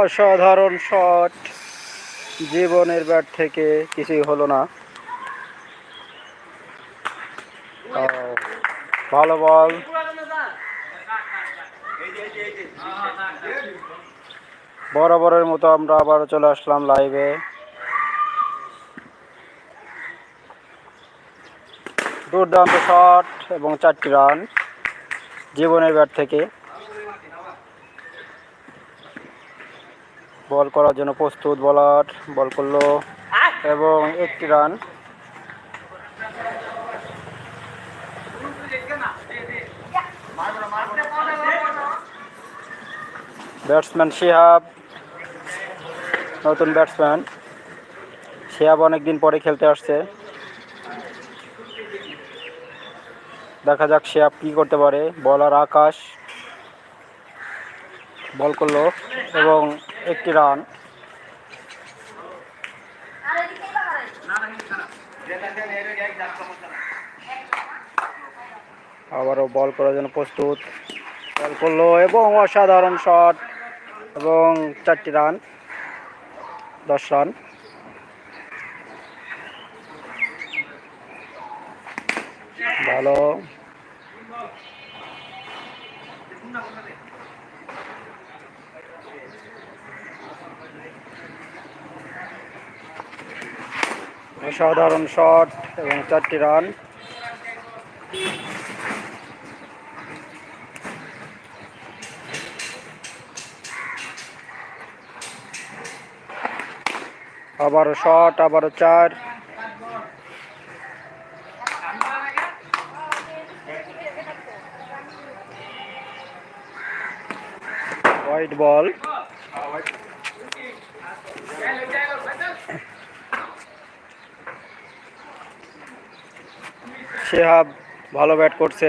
অসাধারণ শট। জীবনের ব্যাট থেকে কিছুই হলো না। ভালো বল। বরাবরের মতো আমরা আবার চলে আসলাম লাইভে দুর্দান্ত শট এবং চারটি রান জীবনের ব্যাট থেকে। বল করার জন্য প্রস্তুত বলার, বল করল এবং একটি রান। ব্যাটসম্যান শিহাব, নতুন ব্যাটসম্যান। শিহাব অনেকদিন পরে খেলতে আসছে। দেখা যাক শিহাব কী করতে পারে। বলার আকাশ। বল করল এবং একটি রান। আবারও বল করার জন্য প্রস্তুত। বল করল এবং অসাধারণ শট এবং চারটি রান, দশ রান। ভালো। অসাধারণ শট এবং চারটি রান। আবারও শট আবারও চার। হোয়াইট বল শেহাব ভালো ব্যাট করছে।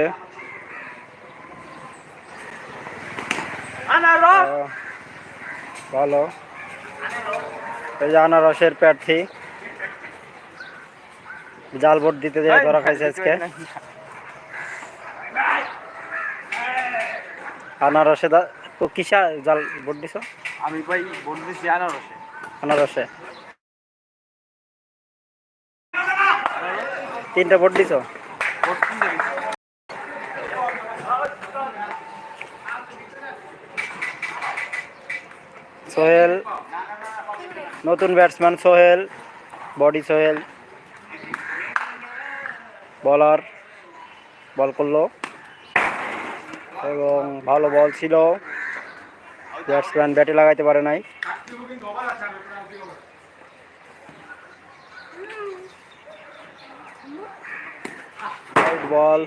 ভালো। এই যে আনারসের প্রার্থী। জাল ভোট দিতে যায় ধরা খাইছে আজকে। আনারসে দা- তো কিসা জাল ভোট দিছ? আমি ভাই ভোট দিছি আনারসে। আনারসে। তিনটা ভোট দিছ? সোহেল, নতুন ব্যাটসম্যান সোহেল বডি সোহেল বলার বল করল। এবং ভালো বল ছিল। ব্যাটসম্যান ব্যাটে লাগাইতে পারে নাই। আউট বল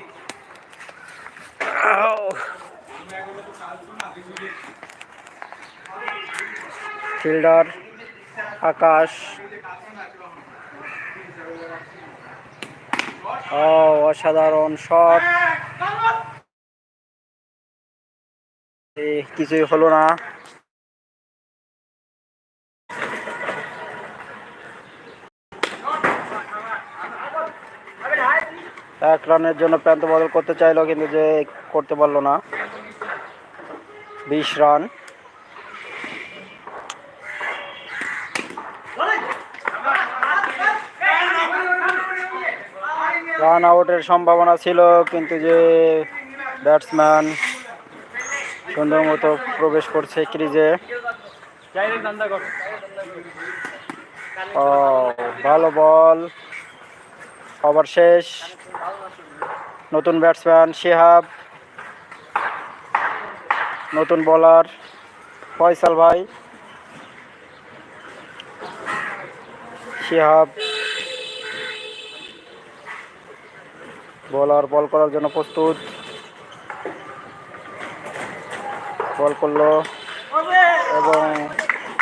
ফিল্ডার আকাশ ও অসাধারণ শট কিছুই হলো না। এক রানের জন্য প্রান্ত বদল করতে চাইলো, কিন্তু যে করতে পারল না। বিশ রান। রান আউটের সম্ভাবনা ছিল, কিন্তু যে ব্যাটসম্যান সুন্দর মতো প্রবেশ করছে ক্রিজে। ভালো বল। ওভার শেষ। নতুন ব্যাটসম্যান শিহাব। নতুন বলার ফয়সাল ভাই। শিহাব। বলার বল করার জন্য প্রস্তুত। বল করল এবং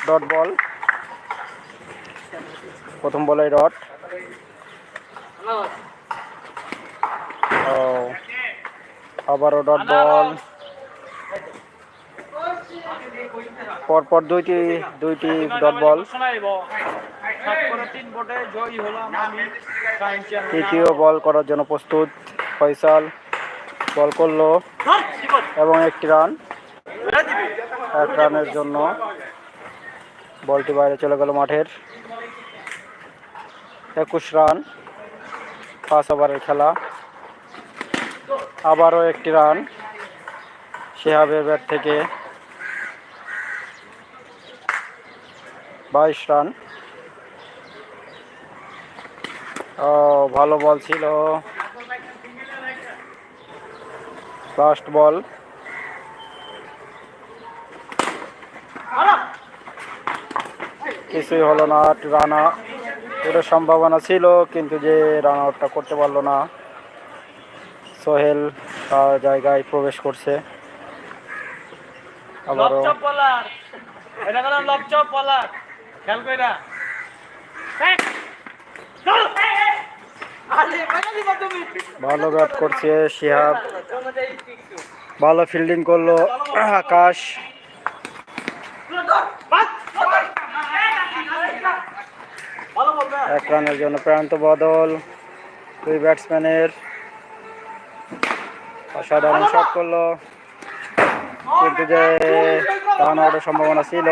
ডট বল। প্রথম বলে ডট। ও আবারও ডট বল পরপর দুইটি দুইটি ডট বল। তৃতীয় বল করার জন্য প্রস্তুত ফয়সাল। বল করল এবং একটি রান। এক রানের জন্য বলটি বাইরে চলে গেল মাঠের। একুশ রান। পাঁচ ওভারের খেলা। আবারও একটি রান। শিহাবের ব্যাট থেকে বাইশ রান। ও, ভালো বল ছিল। Last ball. কিছুই হলো না রান। পুরো সম্ভাবনা ছিল কিন্তু যে রান আউটটা করতে পারল না। সোহেল তার জায়গায় প্রবেশ করছে। আবারও না? ভালো ব্যাট করছে শিহাব। ভালো ফিল্ডিং করল আকাশ ভালো বলবে এক রানের জন্য প্রান্ত বদল দুই ব্যাটসম্যানের। অসাধারণ শট করল। কিন্তু যে রান আউটের সম্ভাবনা ছিল,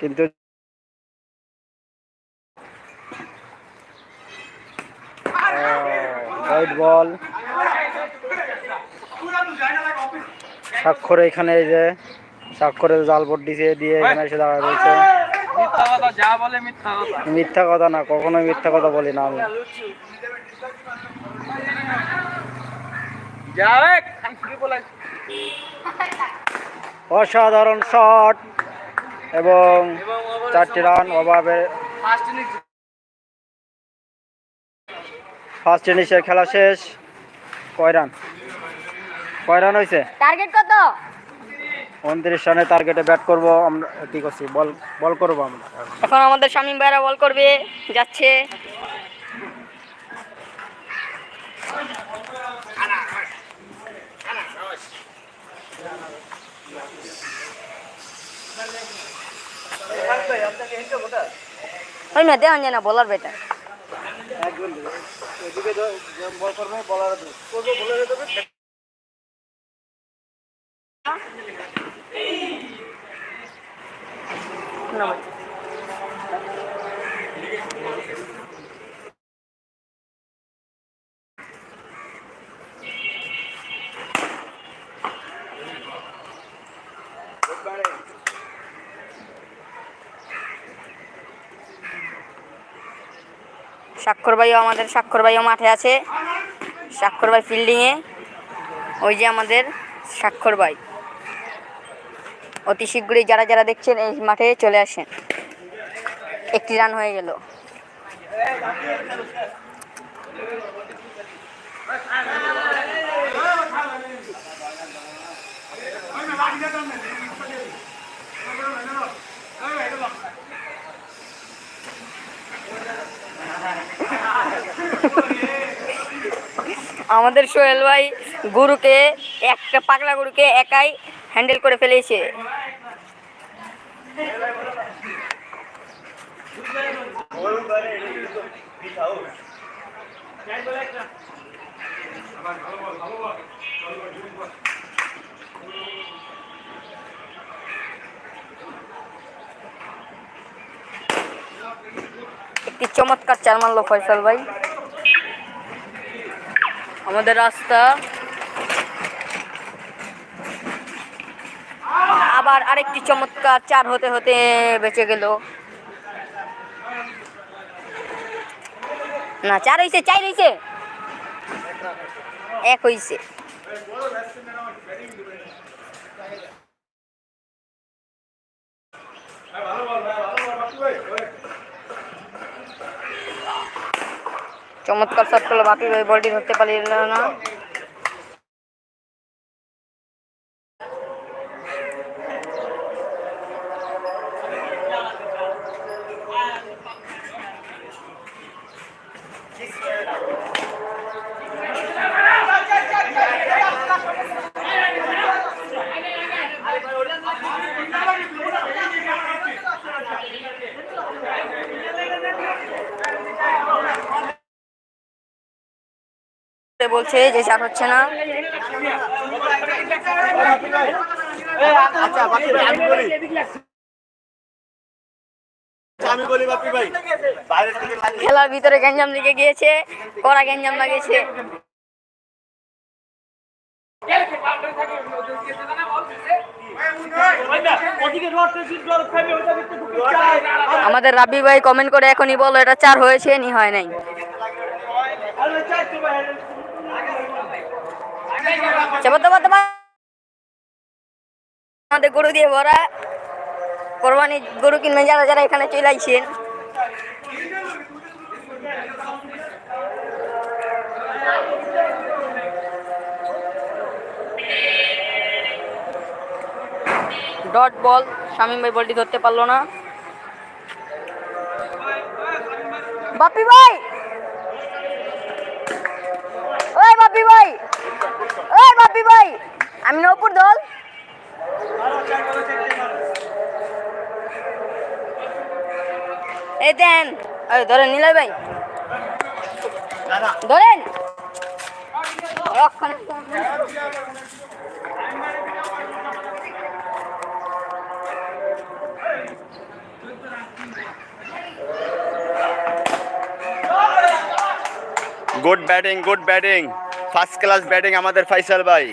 কিন্তু হোয়াইট বল স্বাক্ষর এখানে এই যে স্বাক্ষরের জাল বোর্ড দিছে দিয়ে এখানে এসে দাঁড়া রয়েছে। মিথ্যা কথা যা বলে মিথ্যা কথা। মিথ্যা কথা না কখনো মিথ্যা কথা বলি না আমি। অসাধারণ শট এবং চারটি রান অভাবে ফার্স্ট ইনিংসের খেলা শেষ। কয় রান? কয় রান হয়েছে টার্গেট কত? উনত্রিশ রানের টার্গেটে ব্যাট করব আমরা কি করছি বল বল করব আমরা। এখন আমাদের শামীম ভাইরা বল করবে যাচ্ছে। ওই না দেওয়া যায় না বলার বেটা বল করবে বলার স্বাক্ষর ভাইও আমাদের স্বাক্ষর ভাইও মাঠে আছে। স্বাক্ষর ভাই ফিল্ডিংয়ে ওই যে আমাদের স্বাক্ষর ভাই। অতি শীঘ্রই যারা যারা দেখছেন এই মাঠে চলে আসেন। একটি রান হয়ে গেল। আমাদের সোহেল ভাই গুরুকে, একটা পাগলা গরুকে একাই হ্যান্ডেল করে ফেলেছে। একটি চমৎকার চার মারল ফয়সাল ভাই। আমাদের রাস্তা। আবার আরেকটি চমৎকার চার হতে হতে বেঁচে গেল। না, চার হয়েছে চার হয়েছে এক হইছে। চমৎকার শট করল বাকি ওই বলটি ধরতে পারল না বলছে যে চার হচ্ছে না আচ্ছা বাকি আমি বলি আমি বলি বাপি যে বাইরের হচ্ছে না। খেলার ভিতরে গ্যাঞ্জাম লেগে গিয়েছে কড়া গ্যাঞ্জাম লাগিয়েছে। আমাদের রাব্বি ভাই কমেন্ট করে এখনই বলো এটা চার হয়েছে নি হয় নাই। চাপাতে পারতে আমাদের গরু দিয়ে ভরা কোরবানি গরু কিনবেন যারা যারা এখানে চলে আইছেন। ডট বল, শামীম ভাই বলটি ধরতে পারল না। বাপি ভাই! ওই বাপি ভাই! আমি নপুর দল। এই দেন। ধরেন নিলাই ভাই। ধরেন। Good batting good batting first class batting আমাদের ফাইসাল ভাই।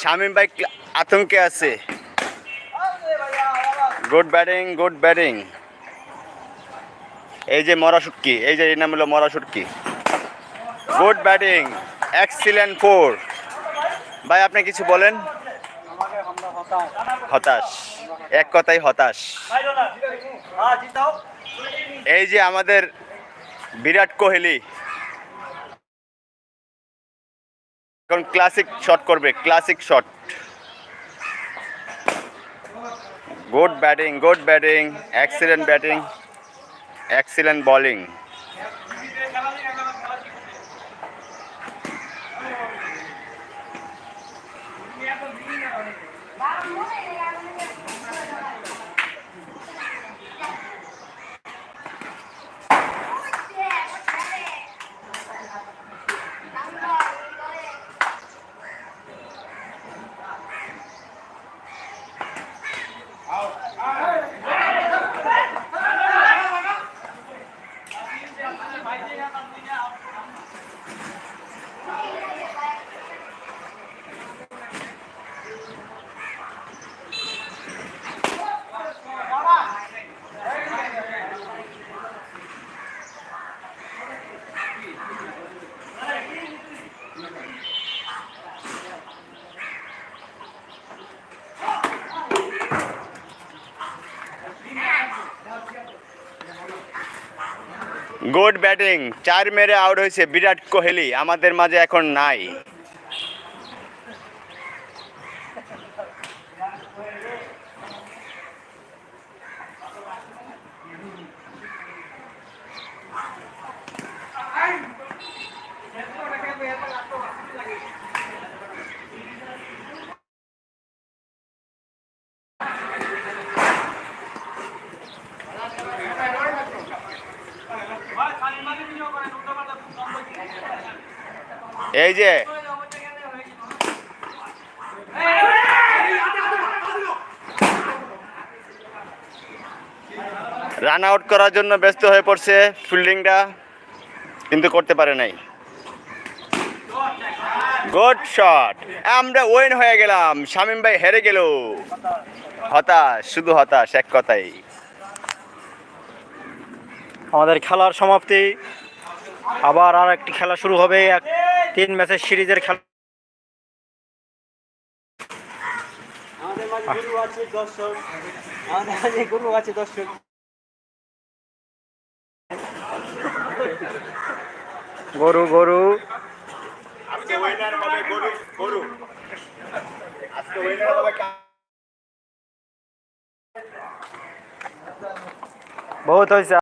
শামিম ভাই আতঙ্কে আছে। গুড ব্যাটিং গুড ব্যাটিং এই যে মরা শুটকি, এই যে এই নাম হলো মরা শুটকি। গুড ব্যাটিং এক্সিলেন্ট ফোর ভাই, আপনি কিছু বলেন? হতাশ। এক কথাই হতাশ। এই যে আমাদের বিরাট কোহলি। এখন ক্লাসিক শট করবে classic shot good batting good batting excellent batting excellent bowling good batting চার মেরে আউট হয়েছে বিরাট কোহলি। আমাদের মাঝে এখন নাই। এই যে। রান আউট করার জন্য ব্যস্ত হয়ে পড়ছে ফিল্ডিংটা কিন্তু করতে পারে নাই। গুড শট আমরা ওয়েন হয়ে গেলাম। শামিম ভাই হেরে গেল। হতাশ, শুধু হতাশ, এক কথাই। আমাদের খেলার সমাপ্তি। আবার আর একটি খেলা শুরু হবে। এক তিন ম্যাচের সিরিজের খেলা। আমাদের মাঝে গরু আছে দর্শক। আমাদের মাঝে গরু আছে দর্শক। গরু গরু। আজকে উইনার হবে গরু গরু। আজকে উইনার হবে বহুত হয়েছে।